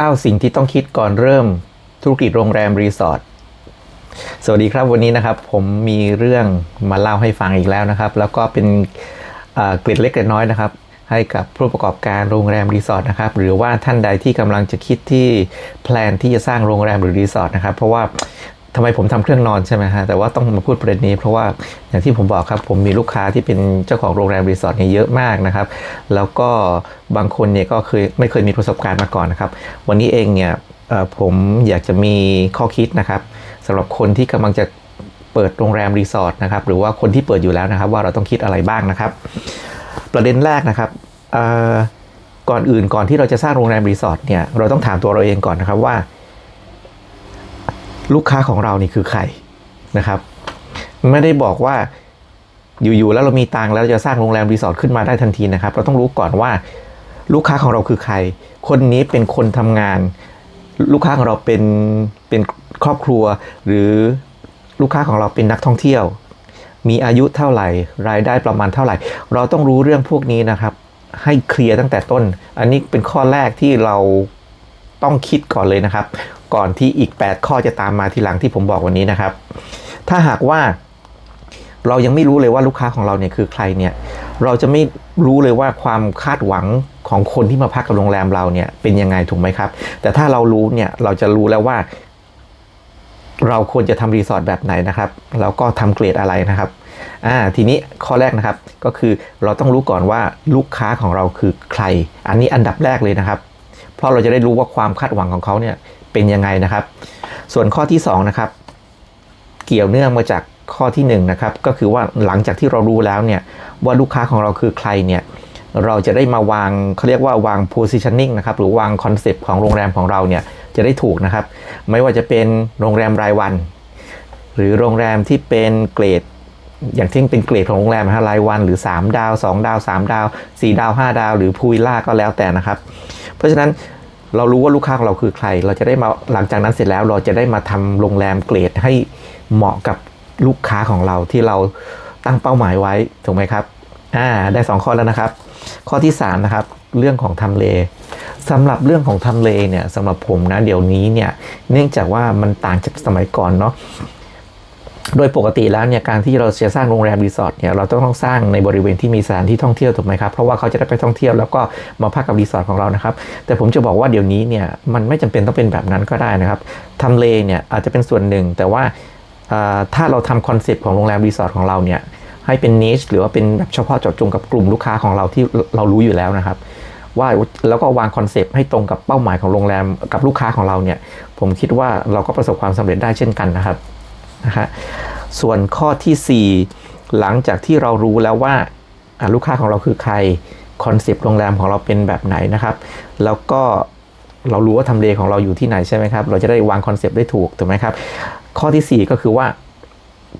9 สิ่งที่ต้องคิดก่อนเริ่มธุรกิจโรงแรมรีสอร์ท สวัสดีครับวันนี้นะครับ ผมมีเรื่องมาเล่าให้ฟังอีกแล้วนะครับ แล้วก็เป็นเกร็ดเล็กเกร็ดน้อยนะครับ ให้กับผู้ประกอบการโรงแรมรีสอร์ทนะครับ หรือว่าท่านใดที่กำลังจะคิดที่แพลนที่จะสร้างโรงแรมหรือรีสอร์ทนะครับ เพราะว่า ทำไมผมทำเครื่องนอนใช่ไหมฮะแต่ว่าต้องมาพูดประเด็นนี้ เพราะว่าอย่างที่ผมบอกครับผมมีลูกค้าที่เป็นเจ้าของโรงแรมรีสอร์ทเนี่ยเยอะมากนะครับ แล้วก็บางคนเนี่ยก็เคยไม่เคยมีประสบการณ์มาก่อนนะครับ วันนี้เองเนี่ยผมอยากจะมีข้อคิดนะครับสำหรับคนที่กำลังจะเปิดโรงแรมรีสอร์ทนะครับหรือว่าคนที่เปิดอยู่แล้วนะครับ ว่าเราต้องคิดอะไรบ้างนะครับ ประเด็นแรกนะครับก่อนอื่นก่อนที่เราจะสร้างโรงแรมรีสอร์ทเนี่ยเราต้องถามตัวเราเองก่อนนะครับว่า ลูกค้าของเรานี่คือใครนะครับ ไม่ได้บอกว่าอยู่ๆแล้วเรามีตังแล้วจะสร้างโรงแรมรีสอร์ทขึ้นมาได้ทันทีนะครับ เราต้องรู้ก่อนว่าลูกค้าของเราคือใคร คนนี้เป็นคนทำงาน ลูกค้าของเราเป็นเป็นครอบครัว หรือลูกค้าของเราเป็นนักท่องเที่ยว มีอายุเท่าไหร่ รายได้ประมาณเท่าไหร่ เราต้องรู้เรื่องพวกนี้นะครับ ให้เคลียร์ตั้งแต่ต้น อันนี้เป็นข้อแรกที่เรา ต้องคิดก่อนเลยนะครับ ก่อนที่อีก 8 ข้อจะตามมาทีหลังที่ผมบอกวันนี้นะครับ ถ้าหากว่าเรายังไม่รู้เลยว่าลูกค้าของเราเนี่ยคือใครเนี่ย เราจะไม่รู้เลยว่าความคาดหวังของคนที่มาพักกับโรงแรมเราเนี่ยเป็นยังไงถูกไหมครับ แต่ถ้าเรารู้เนี่ยเราจะรู้แล้วว่า เราควรจะทำรีสอร์ทแบบไหนนะครับ แล้วก็ทำเกรดอะไรนะครับอ่าทีนี้ข้อแรกนะครับก็คือเราต้องรู้ก่อนว่าลูกค้าของเราคือใคร อันนี้อันดับแรกเลยนะครับ เพราะเราจะได้รู้ว่าความคาดหวังของเขาเนี่ยเป็นยังไงนะครับ ส่วนข้อที่สองนะครับเกี่ยวเนื่องมาจากข้อที่หนึ่งนะครับก็คือว่าหลังจากที่เรารู้แล้วเนี่ยว่าลูกค้าของเราคือใครเนี่ยเราจะได้มาวางเขาเรียกว่าวาง positioning นะครับหรือวางคอนเซปต์ของโรงแรมของเราเนี่ยจะได้ถูกนะครับ ไม่ว่าจะเป็นโรงแรมรายวัน หรือโรงแรมที่เป็นเกรด อย่างที่เป็นเกรดของโรงแรมนะฮะรายวัน หรือ 3 ดาว 2 ดาว 3 ดาว 4 ดาว 5 ดาว หรือพูวิลล่าก็แล้วแต่นะครับ เพราะฉะนั้นเรารู้ว่าลูกค้าของเราคือใคร เราจะได้มาหลังจากนั้นเสร็จแล้วเราจะได้มาทำโรงแรมเกรดให้เหมาะกับลูกค้าของเราที่เราตั้งเป้าหมายไว้ถูกไหมครับอ่าได้ 2 ข้อแล้วนะครับ ข้อที่3นะครับเรื่องของทำเลสำหรับเรื่องของทำเลเนี่ยสำหรับผมนะเดี๋ยวนี้เนี่ยเนื่องจากว่ามันต่างจากสมัยก่อนเนาะ โดยปกติแล้วเนี่ยการที่เราจะสร้างโรงแรมรีสอร์ทเนี่ยเราต้องต้องสร้างในบริเวณที่มีสถานที่ท่องเที่ยวถูกไหมครับเพราะว่าเขาจะได้ไปท่องเที่ยวแล้วก็มาพักกับรีสอร์ทของเรานะครับแต่ผมจะบอกว่าเดี๋ยวนี้เนี่ยมันไม่จำเป็นต้องเป็นแบบนั้นก็ได้นะครับทำเลเนี่ยอาจจะเป็นส่วนหนึ่ง แต่ว่าถ้าเราทำคอนเซปต์ของโรงแรมรีสอร์ทของเราเนี่ยให้เป็นนิชหรือว่าเป็นแบบเฉพาะเจาะจงกับกลุ่มลูกค้าของเราที่เรารู้อยู่แล้วนะครับว่าแล้วก็วางคอนเซปต์ให้ตรงกับเป้าหมายของโรงแรมกับลูกค้าของเราเนี่ยผมคิดว่าเราก็ประสบความสำเร็จได้เช่นกันนะครับ นะฮะส่วนข้อทีสี่ 4 หลังจากที่เรารู้แล้วว่าลูกค้าของเราคือใครคอนเซปต์โรงแรมของเราเป็นแบบไหนนะครับ แล้วก็เรารู้ว่าทำเลของเราอยู่ที่ไหนใช่ไหมครับ เราจะได้วางคอนเซปต์ได้ถูกถูกไหมครับ ข้อทีสี่ 4 ก็คือว่า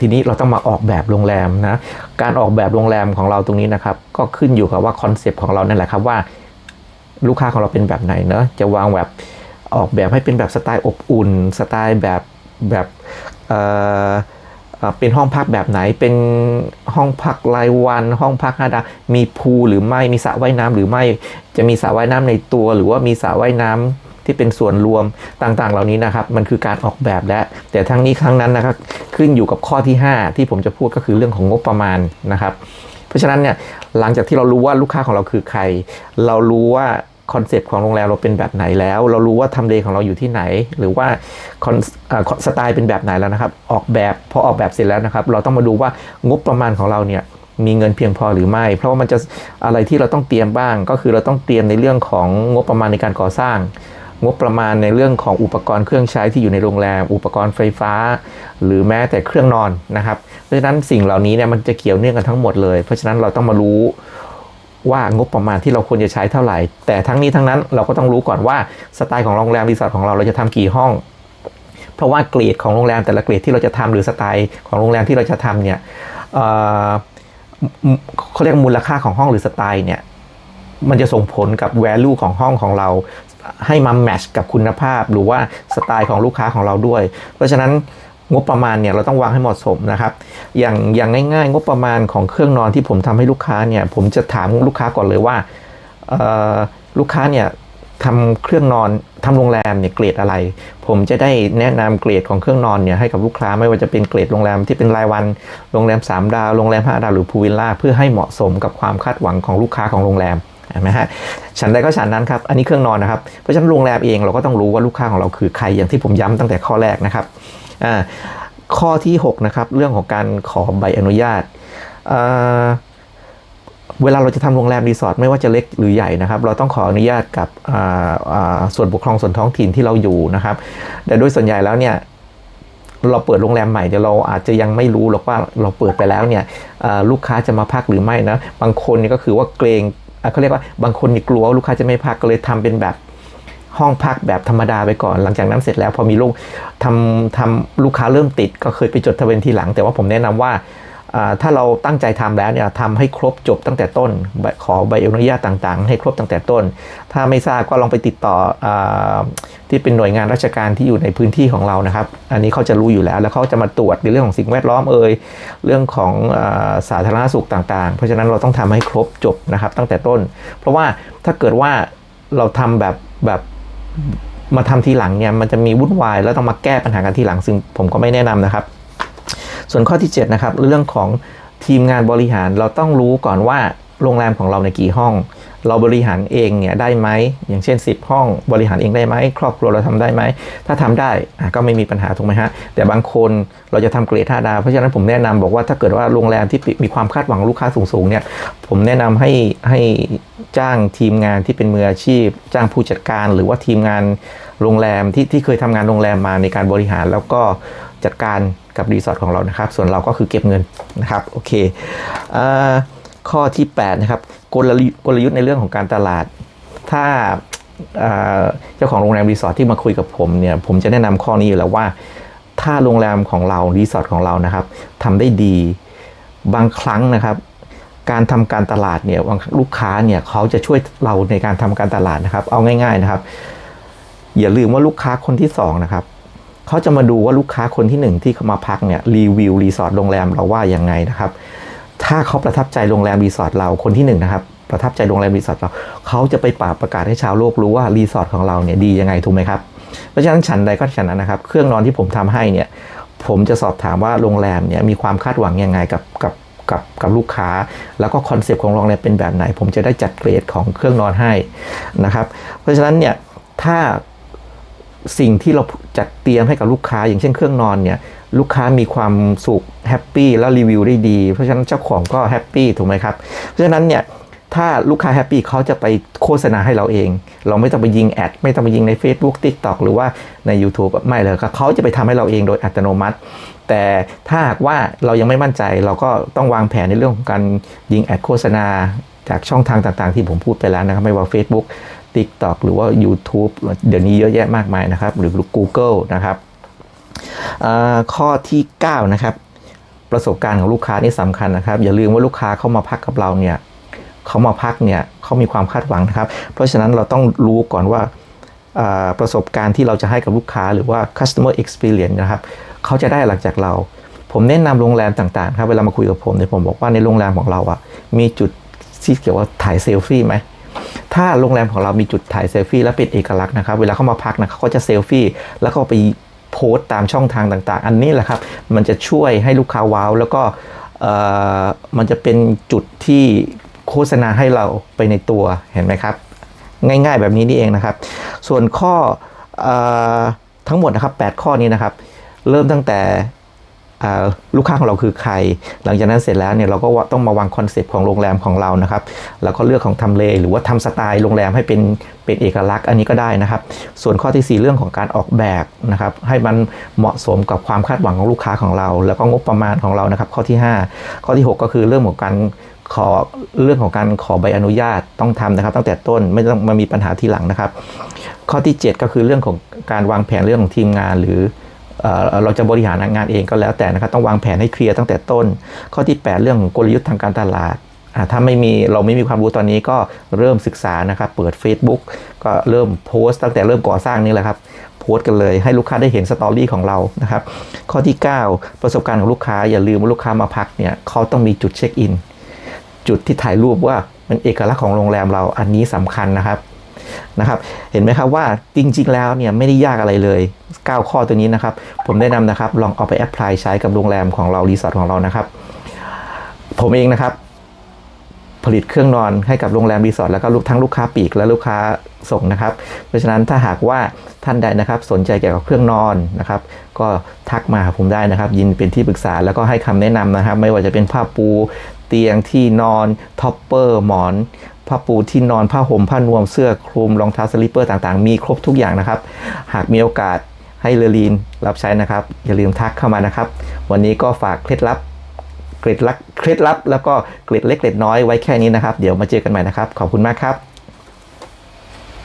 ทีนี้เราต้องมาออกแบบโรงแรมนะ การออกแบบโรงแรมของเราตรงนี้นะครับ ก็ขึ้นอยู่กับว่าคอนเซปต์ของเรานั่นแหละครับว่า ลูกค้าของเราเป็นแบบไหนเนอะจะวางแบบออกแบบให้เป็นแบบสไตล์อบอุ่น สไตล์แบบแบบ เป็นห้องพักแบบไหน เป็นห้องพักรายวัน ห้องพักห้าดาวมีพูลหรือไม่ มีสระว่ายน้ำหรือไม่ จะมีสระว่ายน้ำในตัว หรือว่ามีสระว่ายน้ำที่เป็นส่วนรวมต่างๆ เหล่านี้นะครับ มันคือการออกแบบและ แต่ทั้งนี้ทั้งนั้นนะครับ ขึ้นอยู่กับข้อที่ 5 ที่ผมจะพูดก็คือเรื่องของงบประมาณนะครับ เพราะฉะนั้นเนี่ย หลังจากที่เรารู้ว่าลูกค้าของเราคือใคร เรารู้ว่า คอนเซปต์ของโรงแรมเราเป็นแบบไหนแล้ว เรารู้ว่าทำเลของเราอยู่ที่ไหน หรือว่าคอนสไตล์เป็นแบบไหนแล้วนะครับ ออกแบบพอออกแบบเสร็จแล้วนะครับ เราต้องมาดูว่างบประมาณของเราเนี่ยมีเงินเพียงพอหรือไม่ เพราะว่ามันจะอะไรที่เราต้องเตรียมบ้าง ก็คือเราต้องเตรียมในเรื่องของงบประมาณในการก่อสร้าง งบประมาณในเรื่องของอุปกรณ์เครื่องใช้ที่อยู่ในโรงแรม อุปกรณ์ไฟฟ้า หรือแม้แต่เครื่องนอนนะครับ เพราะฉะนั้นสิ่งเหล่านี้เนี่ยมันจะเกี่ยวเนื่องกันทั้งหมดเลย เพราะฉะนั้นเราต้องมารู้ ว่างบประมาณที่เราควรจะใช้เท่าไหร่ แต่ทั้งนี้ทั้งนั้นเราก็ต้องรู้ก่อนว่าสไตล์ของโรงแรมรีสอร์ทของเราเราจะทำกี่ห้อง เพราะว่าเกรดของโรงแรมแต่ละเกรดที่เราจะทำหรือสไตล์ของโรงแรมที่เราจะทำเนี่ยเอ่อมเขาเรียกมูลค่าของห้องหรือสไตล์เนี่ยมันจะส่งผลกับ value ของห้องของเรา ให้มาแมชกับคุณภาพหรือว่าสไตล์ของลูกค้าของเราด้วย เพราะฉะนั้น งบประมาณเนี่ยเราต้องวางให้เหมาะสมนะครับ อย่างอย่างง่าย ๆ งบประมาณของเครื่องนอนที่ผมทำให้ลูกค้าเนี่ยผมจะถามลูกค้าก่อนเลยว่าลูกค้าเนี่ยทำเครื่องนอนทำโรงแรมเนี่ยเกรดอะไร ผมจะได้แนะนำเกรดของเครื่องนอนเนี่ยให้กับลูกค้าไม่ว่าจะเป็นเกรดโรงแรมที่เป็นรายวันโรงแรม 3 ดาวโรงแรม 5 ดาวหรือพูวิลล่าเพื่อให้เหมาะสมกับความคาดหวังของลูกค้าของโรงแรมนไหมฮะฉันใดก็ฉันนั้นครับ อันนี้เครื่องนอนนะครับ เพราะฉะนั้นโรงแรมเองเราก็ต้องรู้ว่าลูกค้าของเราคือใครอย่างที่ผมย้ำตั้งแต่ข้อแรกนะครับ อ่าข้อที่ 6 นะครับ เรื่องของการขอใบอนุญาตอ่าเวลาเราจะทำโรงแรมรีสอร์ทไม่ว่าจะเล็กหรือใหญ่นะครับ เราต้องขออนุญาตกับส่วนปกครองส่วนท้องถิ่นที่เราอยู่นะครับ แต่โดยส่วนใหญ่แล้วเนี่ยเราเปิดโรงแรมใหม่เดี๋ยวเราอาจจะยังไม่รู้หรอกว่าเราเปิดไปแล้วเนี่ยลูกค้าจะมาพักหรือไม่นะบางคนเนี่ยก็คือว่าเกรงเขาเรียกว่าบางคนนี่กลัวลูกค้าจะไม่พักก็เลยทำเป็นแบบ ห้องพักแบบธรรมดาไปก่อน หลังจากนั้นเสร็จแล้วพอมีลูกทำทำลูกค้าเริ่มติด ก็เคยไปจดทะเบียนทีหลัง แต่ว่าผมแนะนำว่าอ่าถ้าเราตั้งใจทำแล้วเนี่ยทำให้ครบจบตั้งแต่ต้น ขอใบอนุญาตต่างๆ ให้ครบตั้งแต่ต้น ถ้าไม่ทราบก็ลองไปติดต่ออที่เป็นหน่วยงานราชการที่อยู่ในพื้นที่ของเรานะครับ อันนี้เขาจะรู้อยู่แล้ว แล้วเขาจะมาตรวจในเรื่องของสิ่งแวดล้อมเอ่ยเรื่องของอสาธารณสุขต่างๆ เพราะฉะนั้นเราต้องทำให้ครบจบนะครับตั้งแต่ต้น เพราะว่าถ้าเกิดว่าเราทำแบบแบบ มาทำทีหลังเนี่ยมันจะมีวุ่นวายแล้วต้องมาแก้ปัญหากันทีหลัง ซึ่งผมก็ไม่แนะนำนะครับ ส่วนข้อที่ 7 นะครับ เรื่องของทีมงานบริหารเราต้องรู้ก่อนว่าโรงแรมของเราในกี่ห้อง เราบริหารเองเนี่ยได้ไหมอย่างเช่น 10 ห้องบริหารเองได้ไหมครอบครัวเราทำได้ไหมถ้าทำได้ก็ไม่มีปัญหาถูกไหมฮะแต่บางคนเราจะทำเกรด5ดาวเพราะฉะนั้นผมแนะนำบอกว่าถ้าเกิดว่าโรงแรมที่มีความคาดหวังลูกค้าสูงๆเนี่ยผมแนะนำให้ให้จ้างทีมงานที่เป็นมืออาชีพ จ้างผู้จัดการหรือว่าทีมงานโรงแรมที่ที่เคยทำงานโรงแรมมาในการบริหารแล้วก็จัดการกับรีสอร์ทของเรานะครับ ส่วนเราก็คือเก็บเงินนะครับ โอเคอข้อที่ 8 นะครับ กลยุทธ์กลยุทธ์ในเรื่องของการตลาด ถ้าเจ้าของโรงแรมรีสอร์ทที่มาคุยกับผมเนี่ยผมจะแนะนำข้อนี้อยู่แล้วว่า ถ้าโรงแรมของเรารีสอร์ทของเรานะครับทำได้ดีบางครั้งนะครับ การทำการตลาดเนี่ยลูกค้าเนี่ยเขาจะช่วยเราในการทำการตลาดนะครับ เอาง่าย ๆนะครับ อย่าลืมว่าลูกค้าคนที่สองนะครับเขาจะมาดูว่าลูกค้าคนที่หนึ่งที่เขามาพักเนี่ยรีวิวรีสอร์ทโรงแรมเราว่ายังไงนะครับ ถ้าเขาประทับใจโรงแรมรีสอร์ทเราคนที่หนึ่งนะครับประทับใจโรงแรมรีสอร์ทเราเขาจะไปปาประกาศให้ชาวโลกรู้ว่ารีสอร์ทของเราเนี่ยดียังไงถูกไหมครับเพราะฉะนั้นฉันใดก็ฉันนั้นนะครับ เครื่องนอนที่ผมทำให้เนี่ยผมจะสอบถามว่าโรงแรมเนี่ยมีความคาดหวังยังไงกับกับกับกับลูกค้า แล้วก็คอนเซปต์ของโรงแรมเป็นแบบไหน ผมจะได้จัดเกรดของเครื่องนอนให้นะครับ เพราะฉะนั้นเนี่ยถ้าสิ่งที่เราจัดเตรียมให้กับลูกค้า อย่างเช่นเครื่องนอนเนี่ย ลูกค้ามีความสุขแฮปปี้แล้วรีวิวได้ดี เพราะฉะนั้นเจ้าของก็แฮปปี้ถูกไหมครับ เพราะฉะนั้นเนี่ยถ้าลูกค้าแฮปปี้เขาจะไปโฆษณาให้เราเอง เราไม่ต้องไปยิงแอด ไม่ต้องไปยิงใน Facebook TikTok หรือว่าใน YouTube ไม่เลยครับเขาจะไปทำให้เราเองโดยอัตโนมัติ แต่ถ้าหากว่าเรายังไม่มั่นใจเราก็ต้องวางแผนในเรื่องของการยิงแอดโฆษณา จากช่องทางต่างๆ ที่ผมพูดไปแล้วนะครับ ไม่ว่า Facebook TikTok หรือว่า YouTube เดี๋ยวนี้เยอะแยะมากมายนะครับ หรือ Google นะครับ ข้อที่9นะครับประสบการณ์ของลูกค้านี่สำคัญนะครับ อย่าลืมว่าลูกค้าเข้ามาพักกับเราเนี่ยเขามาพักเนี่ยเขามีความคาดหวังนะครับ เพราะฉะนั้นเราต้องรู้ก่อนว่าประสบการณ์ที่เราจะให้กับลูกค้าหรือว่า customer experience นะครับเขาจะได้หลังจากเรา ผมแนะนำโรงแรมต่างๆครับเวลามาคุยกับผมเนี่ยผมบอกว่าในโรงแรมของเราอะมีจุดที่เกี่ยวกับถ่ายเซลฟี่ไหมถ้าโรงแรมของเรามีจุดถ่ายเซลฟี่และเป็นเอกลักษณ์นะครับ เวลาเขามาพักนะเขาก็จะเซลฟี่แล้วก็ไป โพสต์ตามช่องทางต่างๆ อันนี้แหละครับ มันจะช่วยให้ลูกค้าว้าว แล้วก็มันจะเป็นจุดที่โฆษณาให้เราไปในตัวเห็นไหมครับ ง่ายๆแบบนี้นี่เองนะครับ ส่วนข้ออทั้งหมดนะครับ 8 ข้อนี้นะครับ เริ่มตั้งแต่ ลูกค้าของเราคือใคร หลังจากนั้นเสร็จแล้วเนี่ยเราก็ต้องมาวางคอนเซปต์ของโรงแรมของเรานะครับแล้วก็เลือกของทำเลหรือว่าทำสไตล์โรงแรมให้เป็นเป็นเอกลักษณ์อันนี้ก็ได้นะครับ ส่วนข้อที่ 4 เรื่องของการออกแบบนะครับให้มันเหมาะสมกับความคาดหวังของลูกค้าของเรา แล้วก็งบประมาณของเรานะครับ ข้อที่ 5 ข้อที่ 6 ก็คือเรื่องของการขอเรื่องของการขอใบอนุญาตต้องทำนะครับ ตั้งแต่ต้นไม่ต้องมามีปัญหาทีหลังนะครับ ข้อที่ 7 ก็คือเรื่องของการวางแผนเรื่องของทีมงานหรือ เราจะบริหารงานเองก็แล้วแต่นะครับต้องวางแผนให้เคลียร์ตั้งแต่ต้น ข้อที่ 8 เรื่องของกลยุทธ์ทางการตลาดถ้าไม่มีเราไม่มีความรู้ตอนนี้ก็เริ่มศึกษานะครับ เปิด Facebook ก็เริ่มโพสต์ตั้งแต่เริ่มก่อสร้างนี่แหละครับโพสต์กันเลยให้ลูกค้าได้เห็นสตอรี่ของเรานะครับ ข้อที่ 9 ประสบการณ์ของลูกค้าอย่าลืมว่าลูกค้ามาพักเนี่ยเขาต้องมีจุดเช็คอินจุดที่ถ่ายรูปว่าเป็นเอกลักษณ์ของโรงแรมเราอันนี้สำคัญนะครับ นะครับ เห็นไหมครับว่าจริงๆ แล้วเนี่ยไม่ได้ยากอะไรเลย 9 ข้อตัวนี้นะครับ ผมแนะนำนะครับ ลองเอาไปแอพพลายใช้กับโรงแรมของเรารีสอร์ทของเรานะครับ ผมเองนะครับ ผลิตเครื่องนอนให้กับโรงแรมรีสอร์ทแล้วก็ลูกทั้งลูกค้าปีกและลูกค้าส่งนะครับ เพราะฉะนั้นถ้าหากว่าท่านใดนะครับ สนใจเกี่ยวกับเครื่องนอนนะครับ ก็ทักมาหาผมได้นะครับ ยินเป็นที่ปรึกษาแล้วก็ให้คำแนะนำนะครับ ไม่ว่าจะเป็นผ้าปู เตียงที่นอนท็อปเปอร์หมอน ผ้าปูที่นอนผ้าห่มผ้านวมเสื้อคลุมรองเท้าสลิปเปอร์ต่างๆ มีครบทุกอย่างนะครับ หากมีโอกาสให้เลอลีนรับใช้นะครับ อย่าลืมทักเข้ามานะครับ วันนี้ก็ฝากเคล็ดลับเกร็ดลับเคล็ดลับ แล้วก็เกร็ดเล็กเกร็ดน้อยไว้แค่นี้นะครับ เดี๋ยวมาเจอกันใหม่นะครับ ขอบคุณมากครับ